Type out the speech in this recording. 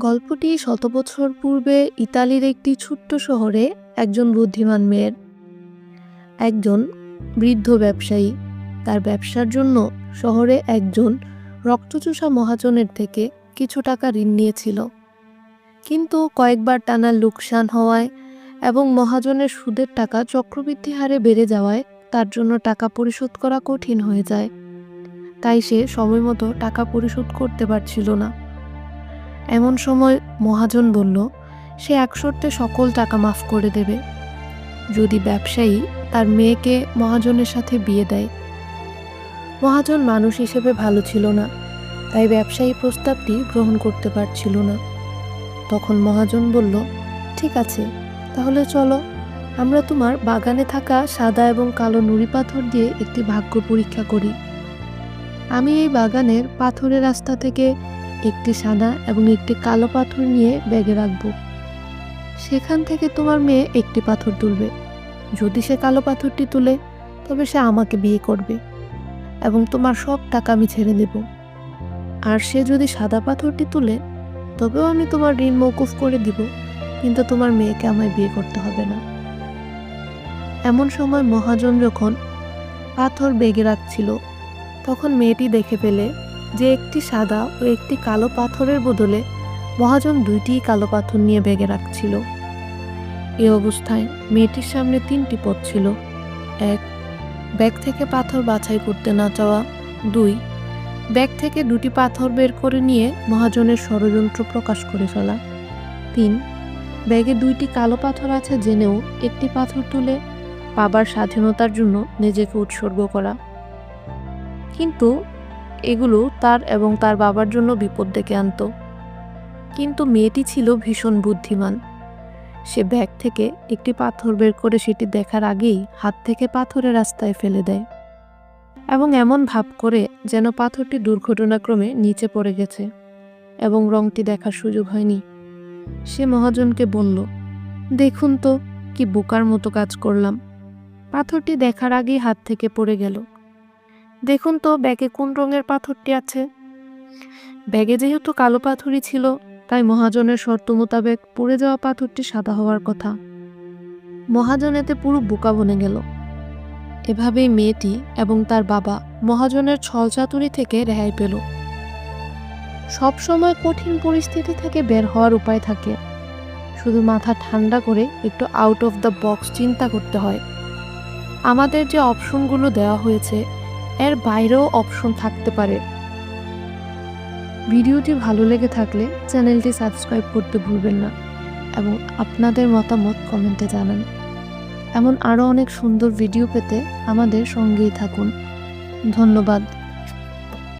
গল্পটি শত বছর পূর্বে ইতালির একটি ছোট্ট শহরে একজন বুদ্ধিমান মেয়ের। একজন বৃদ্ধ ব্যবসায়ী। তার ব্যবসার জন্য শহরে একজন রক্তচোষা মহাজনের থেকে কিছু টাকা ঋণ নিয়েছিল। কিন্তু কয়েকবার টানা লোকসান হওয়ায় এবং মহাজনের সুদের টাকা চক্রবৃদ্ধি হারে বেড়ে যাওয়ায় তার জন্য টাকা পরিশোধ করা কঠিন হয়ে যায়। তাই সে সময়মতো টাকা পরিশোধ করতে পারছিল না। এমন সময় মহাজন বলল, সে এক শর্তে সকল টাকা মাফ করে দেবে। যদি ব্যবসায়ী তার মেয়েকে মহাজনের সাথে বিয়ে দেয়। মহাজন মানুষ হিসেবে ভালো ছিল না, তাই ব্যবসায়ী প্রস্তাবটি গ্রহণ করতে পারছিল না। তখন মহাজন বলল, ঠিক আছে, তাহলে চলো। আমরা তোমার বাগানে থাকা সাদা এবং কালো নুড়ি পাথর দিয়ে একটি ভাগ্য পরীক্ষা করি। আমি এই বাগানের পাথরের রাস্তা থেকে একটি সাদা এবং একটি কালো পাথর নিয়ে ব্যাগে রাখব। সেখান থেকে তোমার মেয়ে একটি পাথর তুলবে। যদি সে কালো পাথরটি তুলে, তবে সে আমাকে বিয়ে করবে এবং তোমার সব টাকা আমি ছেড়ে দেব। আর সে যদি সাদা পাথরটি তুলে, তবেও আমি তোমার ঋণ মৌকুফ করে দিব, কিন্তু তোমার মেয়েকে আমায় বিয়ে করতে হবে না। এমন সময় মহাজন যখন পাথর বেগে রাখছিল, তখন মেয়েটি দেখে পেলে যে একটি সাদা ও একটি কালো পাথরের বদলে মহাজন দুইটি কালো পাথর নিয়ে ব্যাগে রাখছিল। এ অবস্থায় মেয়েটির সামনে তিনটি পথ ছিল। এক, ব্যাগ থেকে পাথর বাছাই করতে না চাওয়া। দুই, ব্যাগ থেকে দুটি পাথর বের করে নিয়ে মহাজনের ষড়যন্ত্র প্রকাশ করে ফেলা। তিন, ব্যাগে দুইটি কালো পাথর আছে জেনেও একটি পাথর তুলে বাবার স্বাধীনতার জন্য নিজেকে উৎসর্গ করা। কিন্তু এগুলো তার এবং তার বাবার জন্য বিপদ ডেকে আনত। কিন্তু মেয়েটি ছিল ভীষণ বুদ্ধিমান। সে ব্যাগ থেকে একটি পাথর বের করে সেটি দেখার আগেই হাত থেকে পাথরের রাস্তায় ফেলে দেয় এবং এমন ভাব করে যেন পাথরটি দুর্ঘটনাক্রমে নিচে পড়ে গেছে এবং রংটি দেখার সুযোগ হয়নি। সে মহাজনকে বলল, দেখুন তো, কি বোকার মতো কাজ করলাম। পাথরটি দেখার আগেই হাত থেকে পড়ে গেল। দেখুন তো ব্যাগে কোন রঙের পাথরটি আছে। ব্যাগে যেহেতু কালো পাথরই ছিল, তাই মহাজনের শর্ত মোতাবেক পড়ে যাওয়া পাথরটি সাদা হওয়ার কথা। মহাজন এতে পুরো বোকা বনে গেল। এভাবেই মেয়েটি এবং তার বাবা মহাজনের ছলচাতুরি থেকে রেহাই পেল। সবসময় কঠিন পরিস্থিতি থেকে বের হওয়ার উপায় থাকে। শুধু মাথা ঠান্ডা করে একটু আউট অফ দ্য বক্স চিন্তা করতে হয়। আমাদের যে অপশনগুলো দেওয়া হয়েছে এর বাইরেও অপশন থাকতে পারে। ভিডিওটি ভালো লেগে থাকলে চ্যানেলটি সাবস্ক্রাইব করতে ভুলবেন না এবং আপনাদের মতামত কমেন্টে জানান। এমন আরও অনেক সুন্দর ভিডিও পেতে আমাদের সঙ্গেই থাকুন। ধন্যবাদ।